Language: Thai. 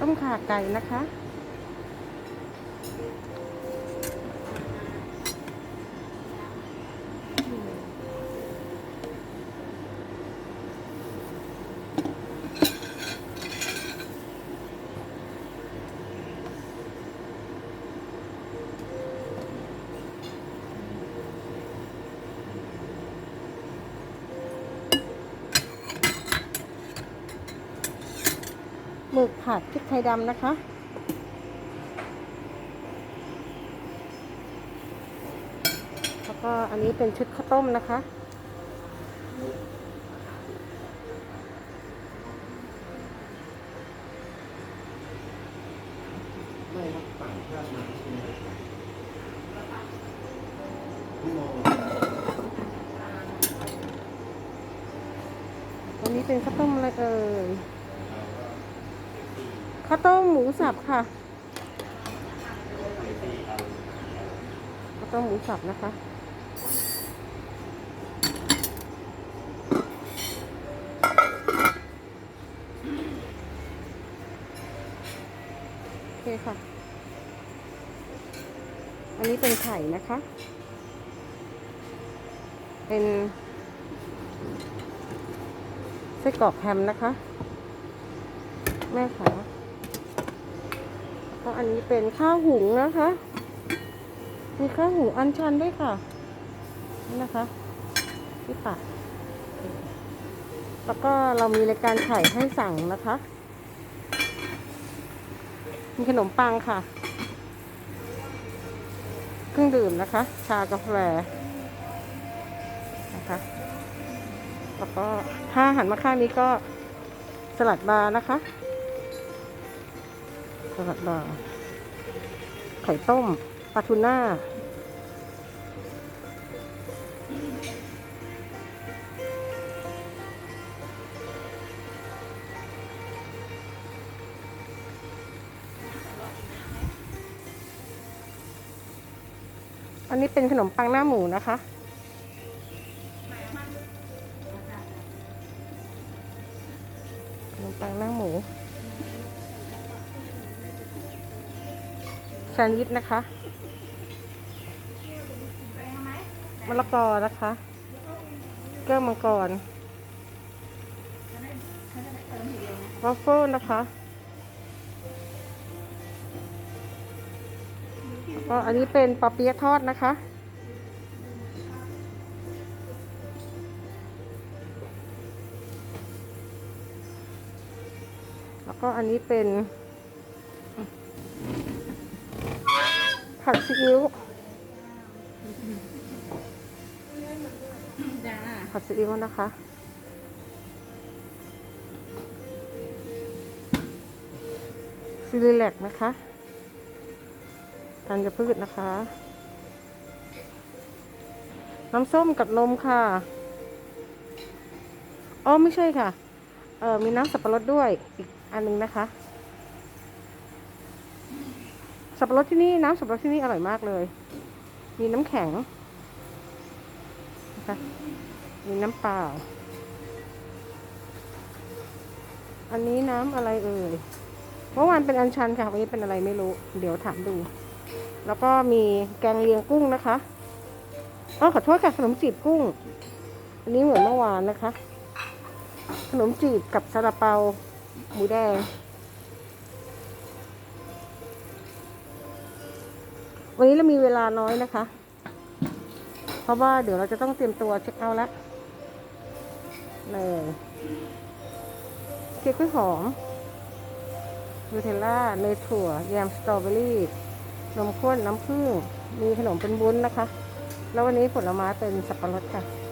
ต้มข่าไก่นะคะ หมึกผัดพริกไทยดำนะคะ แล้วก็อันนี้เป็นชุดข้าวต้มนะคะ ไม่ครับต่างชาติมาใช่ไหมไม่มองอันนี้เป็นข้าวต้มอะไรเอ่ย ข้าวต้มหมูสับค่ะข้าวต้มหมูสับนะคะโอเคค่ะ อันนี้เป็นไข่นะคะ เป็นไส้กรอกแฮมนะคะ แม่ขา อันนี้เป็นข้าวหุงนะคะ มีข้าวหุงอันชันด้วยค่ะ นี่นะคะที่ปากแล้วก็เรามีรายการไข่ให้สั่งนะคะ มีขนมปังค่ะ เครื่องดื่มนะคะ ชากาแฟนะคะ แล้วก็ถ้าหันมาข้างนี้ก็สลัดบาร์นะคะ สลัดบาร์ไข่ต้มปลาทูน่าอันนี้เป็นขนมปังหน้าหมูนะคะ ขนมปังหน้าหมู แซนด์วิชนะคะมะละกอนะคะแก้วมังกรวาฟเฟิลนะคะก็อันนี้เป็นปอเปี๊ยะทอดนะคะ แล้วก็อันนี้เป็น ผัดซีอิ๊วผัดซีอิ๊วนะคะ ซิลิแลกนะคะธัญพืชนะคะ น้ำส้มกับนมค่ะ อ๋อ ไม่ใช่ค่ะ เออมีน้ำสับปะรดด้วย อีกอันหนึงนะคะ สับปะรดที่นี่น้ำสับปะรดที่นี่อร่อยมากเลย มีน้ำแข็งนะคะมีน้ำเปล่า อันนี้น้ำอะไรเอ่ย เมื่อวานเป็นอัญชันค่ะ วันนี้เป็นอะไรไม่รู้ เดี๋ยวถามดู แล้วก็มีแกงเลียงกุ้งนะคะอ๋อขอโทษค่ะขนมจีบกุ้ง อันนี้เหมือนเมื่อวานนะคะ ขนมจีบกับซาลาเปาหมูแดง วันนี้เรามีเวลาน้อยนะคะ เพราะว่าเดี๋ยวเราจะต้องเตรียมตัวเช็คเอาท์แล้วเลยเค้กกล้วยหอมนูเทลล่าเนยถั่วแยมสตรอเบอรี่นมข้นน้ำผึ้งมีขนมเป็นบุ้นนะคะ แล้ววันนี้ผลไม้เป็นสับปะรดค่ะ